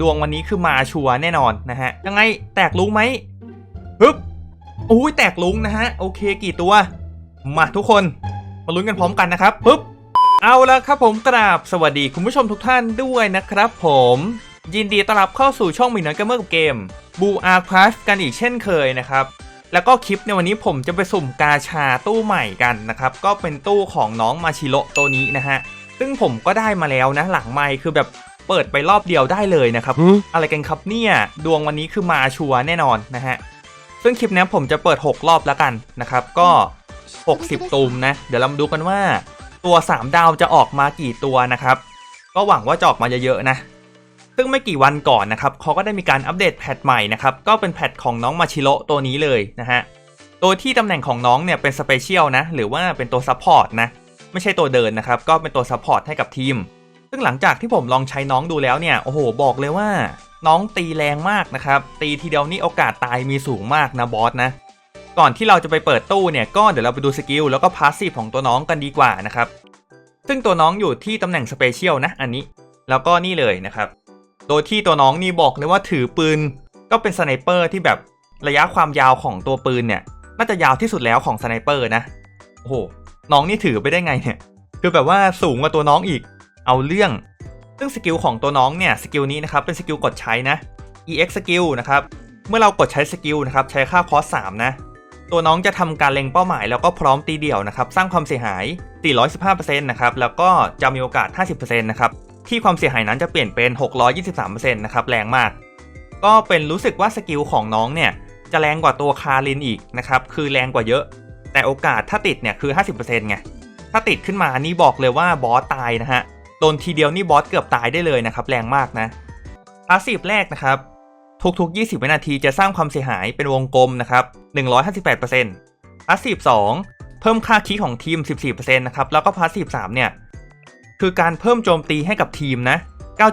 ดวงวันนี้คือมาชัวแน่นอนนะฮะ ยังไงแตกลุงไหมฮึบอุ้ยแตกลุงนะฮะ โอเคกี่ตัว มาทุกคน มาลุ้นกันพร้อมกันนะครับปึ๊บเอาละครับผมกราบสวัสดีคุณผู้ชมทุกท่านด้วยนะครับผม ยินดีต้อนรับเข้าสู่ช่องมินอยเกมเมอร์กับเกมบูอาร์คลาสกันอีกเช่นเคยนะครับ แล้วก็คลิปในวันนี้ผมจะไปสุ่มกาชาตู้ใหม่กันนะครับ ก็เป็นตู้ของน้องมาชิโรตัวนี้นะฮะซึ่งผมก็ได้มาแล้วนะหลังไมค์คือแบบ เปิดไปรอบเดียวได้เลยนะครับ อะไรกันครับเนี่ยดวงวันนี้คือมาชัวร์แน่นอนนะฮะซึ่งคลิปนี้ผมจะเปิด 6 รอบแล้วกันนะครับ ก็ 60ตูมนะ เดี๋ยวเรามาดูกันว่าตัว 3 ดาวจะออกมากี่ตัวนะครับ ก็หวังว่าจะออกมาเยอะๆนะ ซึ่งไม่กี่วันก่อนนะครับเขาก็ได้มีการอัปเดตแพทใหม่นะครับ ก็เป็นแพทของน้องมาชิโร่ตัวนี้เลยนะฮะโดยที่ตำแหน่งของน้องเนี่ยเป็นสเปเชียลนะ หรือว่าเป็นตัวซัพพอร์ตนะ ไม่ใช่ตัวเดินนะครับ ก็เป็นตัวซัพพอร์ตให้กับทีม ซึ่งหลังจากที่ผมลองใช้น้องดูแล้วเนี่ย โอ้โห บอกเลยว่า น้องตีแรงมากนะครับ ตีทีเดียวนี่โอกาสตายมีสูงมากนะบอสนะ ก่อนที่เราจะไปเปิดตู้เนี่ย ก็เดี๋ยวเราไปดูสกิลแล้วก็พาสซีฟของตัวน้องกันดีกว่านะครับ ซึ่งตัวน้องอยู่ที่ตำแหน่งสเปเชียลนะ อันนี้ แล้วก็นี่เลยนะครับ โดยที่ตัวน้องนี่บอกเลยว่าถือปืน ก็เป็นสไนเปอร์ที่แบบระยะความยาวของตัวปืนเนี่ย น่าจะยาวที่สุดแล้วของสไนเปอร์นะ โอ้โห น้องนี่ถือไปได้ไงเนี่ย คือแบบว่าสูงกว่าตัวน้องอีก เอาเรื่อง ซึ่งสกิลของตัวน้องเนี่ยสกิลนี้นะครับเป็นสกิลกดใช้นะ EX สกิลนะครับเมื่อเรากดใช้สกิลนะครับใช้ค่าคอส3นะตัวน้องจะทำการเล็งเป้าหมายแล้วก็พร้อมตีเดี่ยวนะครับสร้างความเสียหาย 415%นะครับแล้วก็จะมีโอกาส 50%นะครับที่ความเสียหายนั้นจะเปลี่ยนเป็น 623%นะครับแรงมาก ก็เป็นรู้สึกว่าสกิลของน้องเนี่ยจะแรงกว่าตัวคารินอีกนะครับคือแรงกว่าเยอะ แต่โอกาสถ้าติดเนี่ยคือ 50%ไงถ้าติดขึ้นมานี่บอกเลยว่าบอสตายนะฮะ โดนทีเดียวนี่บอสเกือบตายได้เลยนะครับแรงมากนะพาสซีฟแรกนะครับทุกๆ 20 วินาทีจะสร้างความเสียหายเป็นวงกลมนะครับ 158%พาสซีฟ2เพิ่มค่าคีย์ของทีม 14%นะครับ แล้วก็พาสซีฟ3เนี่ย คือการเพิ่มโจมตีให้กับทีมนะ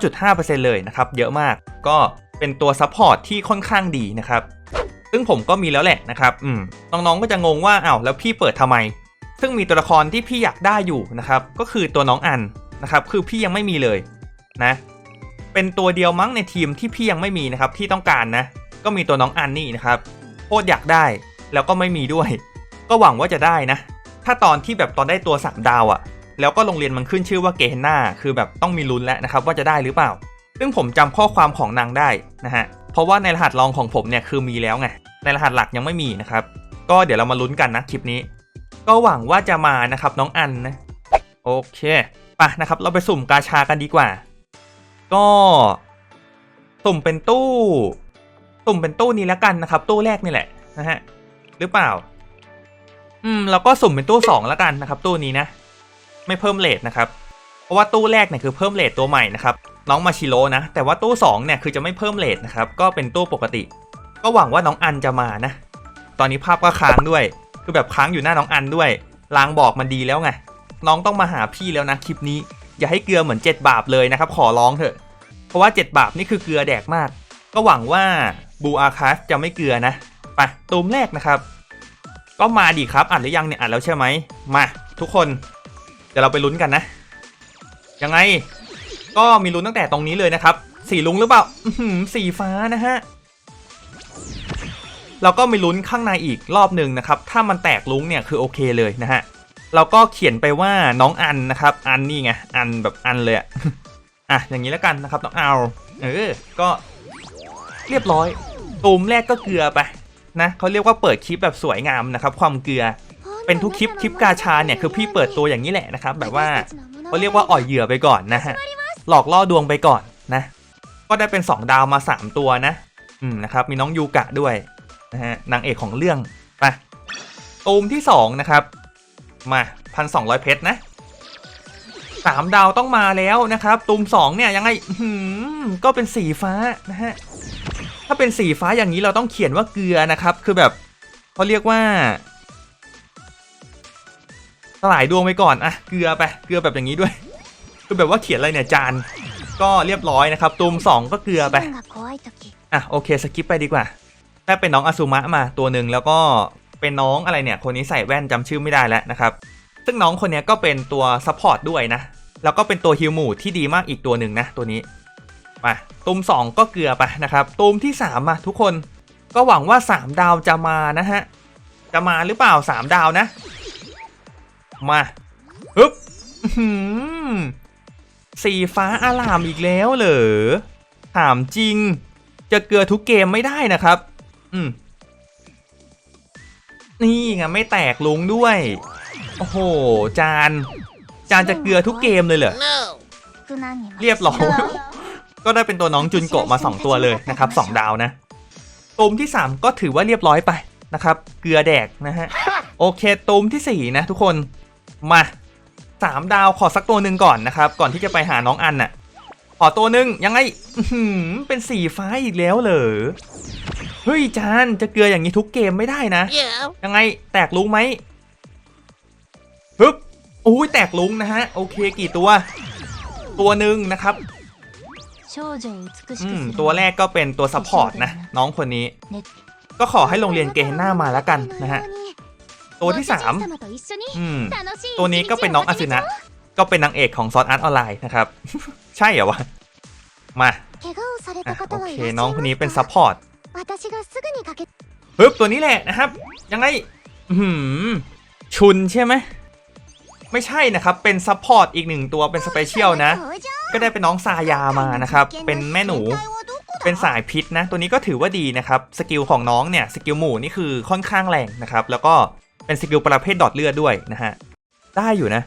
9.5%เลยนะครับ เยอะมาก ก็เป็นตัวซัพพอร์ตที่ค่อนข้างดีนะครับ ซึ่งผมก็มีแล้วแหละนะครับ อืม น้องๆ ก็จะงงว่าอ้าวแล้วพี่เปิดทำไม ซึ่งมีตัวละครที่พี่อยากได้อยู่นะครับ ก็คือตัวน้องอัน นะครับคือพี่ยังไม่มีเลยนะเป็นตัวเดียวมั้งในทีมที่พี่ยังไม่มีนะครับที่ต้องการนะ ก็มีตัวน้องอันนี่นะครับโคตรอยากได้แล้วก็ไม่มีด้วย ก็หวังว่าจะได้นะ ถ้าตอนที่แบบตอนได้ตัว3ดาวอะ่ะ แล้วก็โรงเรียนมันขึ้นชื่อว่าเกนนาคือแบบต้องมีลุ้นแล้วนะครับว่าจะได้หรือเปล่า ซึ่งผมจำข้อความของนางได้นะฮะเพราะว่าในรหัสรองของผมเนี่ยคือมีแล้วไงในรหัสหลักยังไม่มีนะครับ ก็เดี๋ยวเรามาลุ้นกันนะคลิปนี้ ก็หวังว่าจะมานะครับน้องอันนะโอเค ไปนะครับ เราไปสุ่มกาชากันดีกว่า ก็สุ่มเป็นตู้สุ่มเป็นตู้นี้แล้วกันนะครับ ตู้แรกนี่แหละนะฮะหรือเปล่า อืมเราก็สุ่มเป็นตู้สองแล้วกันนะครับ ตู้นี้นะ ไม่เพิ่มเลทนะครับ เพราะว่าตู้แรกเนี่ยคือเพิ่มเลทตัวใหม่นะครับน้องมาชิโร่นะ แต่ว่าตู้2เนี่ยคือจะไม่เพิ่มเลทนะครับ ก็เป็นตู้ปกติ ก็หวังว่าน้องอันจะมานะ ตอนนี้ภาพก็ค้างด้วย คือแบบค้างอยู่หน้าน้องอันด้วยลางบอกมันดีแล้วไง น้องต้องมาหาพี่แล้วนะคลิปนี้ อย่าให้เกลือเหมือน 7 บาปเลยนะครับ ขอร้องเถอะ เพราะว่า 7 บาปนี่คือเกลือแดกมาก ก็หวังว่าบูอาคาสจะไม่เกลือนะไปตูมแรกนะครับ ก็มาดีครับอ่านหรือยังเนี่ยอ่านแล้วใช่ไหมมา ทุกคน เดี๋ยวเราไปลุ้นกันนะ ยังไง ก็มีลุ้นตั้งแต่ตรงนี้เลยนะครับ สีลุงหรือเปล่าสีฟ้านะฮะเราก็มีลุ้นข้างในอีกรอบหนึ่งนะครับ ถ้ามันแตกลุ้งเนี่ยคือโอเคเลยนะฮะ เราก็เขียนไปว่าน้องอันนะครับ อันนี่ไง อันแบบอันเลยอะอะอย่างนี้แล้วกันนะครับน้องเอาเออ ก็เรียบร้อยตูมแรกก็เกลือไปนะเขาเรียกว่าเปิดคลิปแบบสวยงามนะครับ ความเกลือเป็นทุกคลิปคลิปกาชาเนี่ยคือพี่เปิดตัวอย่างนี้แหละนะครับ แบบว่าเขาเรียกว่าอ่อยเหยื่อไปก่อนนะฮะหลอกล่อดวงไปก่อนนะ ก็ได้เป็น 2 ดาวมา 3 ตัวนะอืมนะครับ มีน้องยูกะด้วยนะฮะนางเอกของเรื่องไปตูมที่2นะครับ มาพันสองเพชรนะสามดาวต้องมาแล้วนะครับ ตูมสองเนี่ยยังไงอื้อหือก็เป็นสีฟ้านะฮะถ้าเป็นสีฟ้าอย่างนี้เราต้องเขียนว่าเกลือนะครับ คือแบบเขาเรียกว่าสลายดวงไปก่อนอะเกลือไปเกลือแบบอย่างนี้ด้วย คือแบบว่าเขียนอะไรเนี่ยจานก็เรียบร้อยนะครับ ตูมสองก็เกลือไปอะโอเคสกิปไปดีกว่าถ้าเป็นน้องอาซุมะมาตัวหนึ่งแล้วก็ เป็นน้องอะไรเนี่ยคนนี้ใส่แว่นจำชื่อไม่ได้แล้วนะครับซึ่งน้องคนนี้ก็เป็นตัวซัพพอร์ตด้วยนะแล้วก็เป็นตัวฮิวหมู่ที่ดีมากอีกตัวหนึ่งนะตัวนี้มาตูม2 ก็เกลือไปนะครับตูมที่3อะทุกคนก็หวังว่า 3 ดาวจะมานะฮะจะมาหรือเปล่า 3 ดาวนะ มาฮึบสีฟ้าอารามอีกแล้วเหรอถามจริง จะเกลือทุกเกมไม่ได้นะครับ อืม นี่ไงไม่แตกลงด้วย โอ้โห จาน จานจะเกลือทุกเกมเลยเหรอ เรียบร้อย ก็ได้เป็นตัวน้องจุนโกะมา 2 ตัวเลยนะครับ 2 ดาวนะตูมที่ 3 ก็ถือว่าเรียบร้อยไปนะครับ เกลือแดกนะฮะ โอเคตูมที่ 4 นะทุกคน มา 3 ดาวขอสักตัวหนึ่งก่อนนะครับ ก่อนที่จะไปหาน้องอันน่ะ ขอตัวหนึ่งยังไงอื้อหือเป็นสีฟ้าอีกแล้วเหรอ เฮ้ยจานจะเกลืออย่างนี้ทุกเกมไม่ได้นะ ยังไงแตกลุงไหมฮึบอุ้ยแตกลุงนะฮะ โอเคกี่ตัว ตัวหนึ่งนะครับอืมตัวแรกก็เป็นตัวซัพพอร์ตนะ น้องคนนี้ ก็ขอให้โรงเรียนเกนหน้ามาแล้วกันนะฮะ ตัวที่3อืมตัวนี้ก็เป็นน้องอาซึนะ ก็เป็นนางเอกของซอสอาร์ตออนไลน์นะครับ ใช่เหรอวะ มาอะโอเคน้องคนนี้เป็นซัพพอร์ต ปึ๊บตัวนี้แหละนะครับ ยังไงอื้อหือชุนใช่ไหม ไม่ใช่นะครับ เป็นซัพพอร์ตอีกหนึ่งตัวเป็นสเปเชียลนะ ก็ได้เป็นน้องซายามานะครับ เป็นแม่หนู เป็นสายพิษนะ ตัวนี้ก็ถือว่าดีนะครับ สกิลของน้องเนี่ย สกิลหมู่นี่คือค่อนข้างแรงนะครับ แล้วก็เป็นสกิลประเภทดอทเลือดด้วยนะฮะ ได้อยู่นะ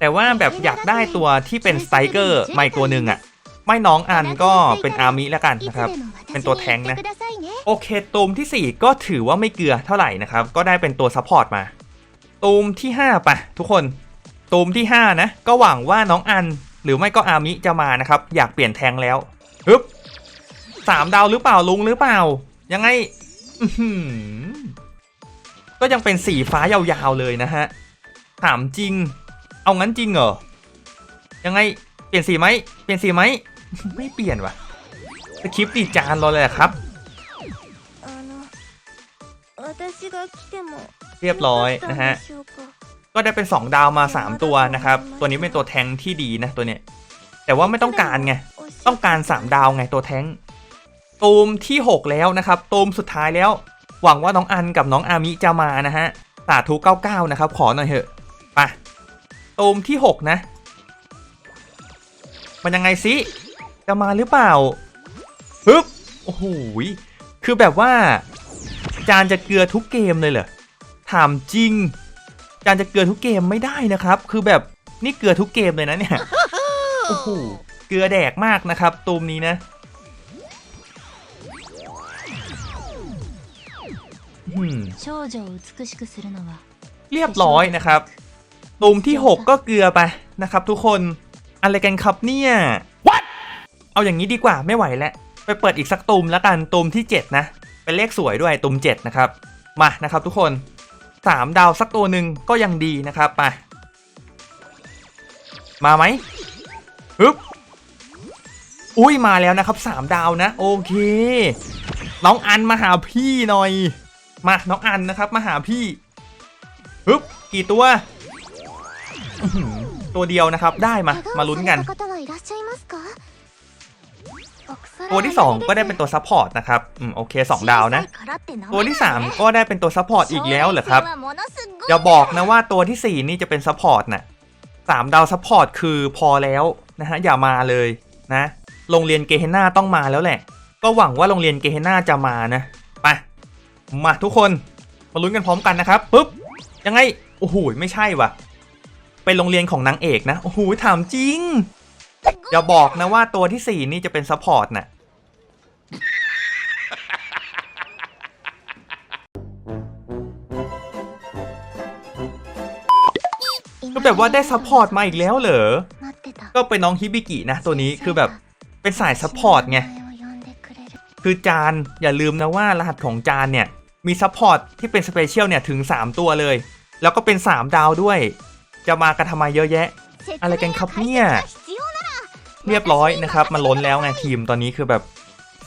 แต่ว่าแบบอยากได้ตัวที่เป็นสไตรเกอร์มาอีกตัวหนึ่งอะ ไม่น้องอันก็เป็นอามิแล้วกันนะครับ เป็นตัวแทงค์นะ โอเคตูมทีสี่ 4 ก็ถือว่าไม่เกลือเท่าไหร่นะครับ ก็ได้เป็นตัวซัพพอร์ตมาตูมที่5ไปทุกคนตูมที่ 5 นะ ก็หวังว่าน้องอันหรือไม่ก็อามิจะมานะครับ อยากเปลี่ยนแทงแล้วฮึบสามดาวหรือเปล่าลุงหรือเปล่า ยังไงอื้อหือก็ยังเป็นสีฟ้ายาวๆเลยนะฮะถามจริง เอางั้นจริงเหรอยังไงเปลี่ยนสีไหมเปลี่ยนสีไหม ไม่เปลี่ยนว่ะสคริปต์ดีจานรอเลยอะครับ เรียบร้อยนะฮะ ก็ได้เป็น 2 ดาวมา 3 ตัวนะครับ ตัวนี้เป็นตัวแทงค์ที่ดีนะตัวเนี้ย แต่ว่าไม่ต้องการไง ต้องการ 3 ดาวไงตัวแทงค์ตูมที่ 6 แล้วนะครับตูมสุดท้ายแล้ว หวังว่าน้องอันกับน้องอามิจะมานะฮะสาธุ99 นะครับ ขอหน่อยเถอะไปตูมที่ 6 นะ มันยังไงสิ จะมาหรือเปล่าฮึบโอ้โหยคือแบบว่า จานจะเกลือทุกเกมเลยเหรอถามจริง จานจะเกลือทุกเกมไม่ได้นะครับ คือแบบนี่เกลือทุกเกมเลยนะเนี่ยโอ้โหเกลือแดกมากนะครับตูมนี้นะอืมเรียบร้อยนะครับตูมที่ 6 ก็เกลือไปนะครับ ทุกคนอะไรกันครับเนี่ย What? เอาอย่างนี้ดีกว่าไม่ไหวแล้วไปเปิดอีกสักตูมแล้วกันตูมที่ 7 นะ เป็นเลขสวยด้วยตูม7นะครับมานะครับทุกคน 3 ดาวสักตัวหนึ่งก็ยังดีนะครับไปมาไหมฮึบอุ้ยมาแล้วนะครับ 3 ดาวนะ โอเค น้องอันมาหาพี่หน่อย มาน้องอันนะครับมาหาพี่ฮึบกี่ตัว ตัวเดียวนะครับได้มามาลุ้นกัน ตัวที่ 2 ก็ได้เป็นตัวซัพพอร์ตนะครับ อืมโอเค 2 ดาวนะ ตัวที่ 3 ก็ได้เป็นตัวซัพพอร์ตอีกแล้วเหรอครับ อย่าบอกนะว่าตัวทีสี่4 นี่จะเป็นซัพพอร์ตนะสามดาวซัพพอร์ตคือพอแล้วนะฮะอย่ามาเลยนะ โรงเรียนเกเฮน่าต้องมาแล้วแหละ ก็หวังว่าโรงเรียนเกเฮน่าจะมานะไปมาทุกคนมาลุ้นกันพร้อมกันนะครับปุ๊บยังไงโอ้โหไม่ใช่ว่ะเป็นโรงเรียนของนางเอกนะโอ้โหถามจริง อย่าบอกนะว่าตัวที่4นี่จะเป็นซัพพอร์ตน่ะ ก็แบบว่าได้ซัพพอร์ตมาอีกแล้วเหรอ ก็เป็นน้องฮิบิกินะตัวนี้คือแบบเป็นสายซัพพอร์ตไง คือจานอย่าลืมนะว่ารหัสของจานเนี่ย มีซัพพอร์ตที่เป็นสเปเชียลเนี่ยถึง 3 ตัวเลย แล้วก็เป็น 3 ดาวด้วย จะมากันทำไมเยอะแยะ อะไรกันครับเนี่ย เรียบร้อยนะครับมันล้นแล้วไงทีมตอนนี้คือแบบ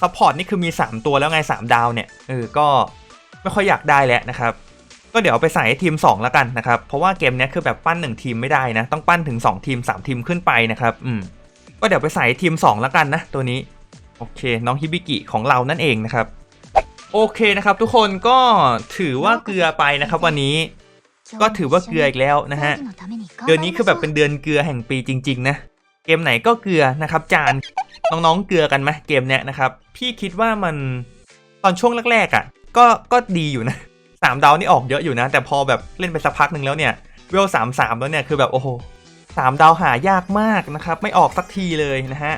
ซัพพอร์ตนี่คือมี 3 ตัวแล้วไง 3 ดาวเนี่ยเออก็ไม่ค่อยอยากได้แล้วนะครับ ก็เดี๋ยวไปใส่ทีม 2 แล้วกันนะครับ เพราะว่าเกมนี้คือแบบปั้น 1 ทีมไม่ได้นะ ต้องปั้นถึง 2 ทีม 3 ทีมขึ้นไปนะครับอืมก็เดี๋ยวไปใส่ทีม 2 แล้วกันนะ ตัวนี้โอเค น้องฮิบิกิของเรานั่นเองนะครับ โอเคนะครับ ทุกคนก็ถือว่าเกลือไปนะครับวันนี้ก็ถือว่าเกลืออีกแล้วนะฮะ เดือนนี้คือแบบเป็นเดือนเกลือแห่งปีจริง ๆ นะ กมไหนก็เกลือนะครับ จานน้องๆเกลือกันไหมเกมเนี้ยนะครับ พี่คิดว่ามันตอนช่วงแรกๆอะ ก็ก็ดีอยู่นะสามดาวนี่ออกเยอะอยู่นะ แต่พอแบบเล่นไปสักพักหนึ่งแล้วเนี่ยเวลสามสามแล้วเนี่ยคือแบบโอ้โหสามดาวหายากมากนะครับ ไม่ออกสักทีเลยนะฮะ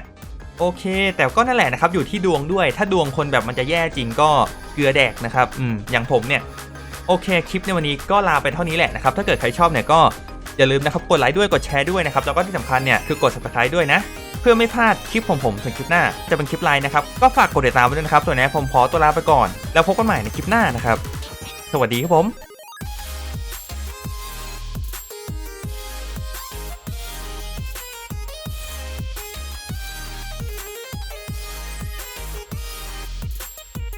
โอเค แต่ก็นั่นแหละนะครับอยู่ที่ดวงด้วย ถ้าดวงคนแบบมันจะแย่จริงก็เกลือแดกนะครับ อืมอย่างผมเนี่ย โอเคคลิปในวันนี้ก็ลาไปเท่านี้แหละนะครับ ถ้าเกิดใครชอบเนี่ยก็ อย่าลืมนะครับกดไลค์ด้วยกดแชร์ด้วยนะครับแล้วก็ที่สำคัญเนี่ยคือกด subscribe ด้วยนะ เพื่อไม่พลาดคลิปของผมถึงคลิปหน้าจะเป็นคลิปไลน์นะครับก็ฝากกดติดตามไว้ด้วยนะครับส่วนนี้ผมขอตัวลาไปก่อน แล้วพบกันใหม่ในคลิปหน้านะครับ สวัสดีครับผม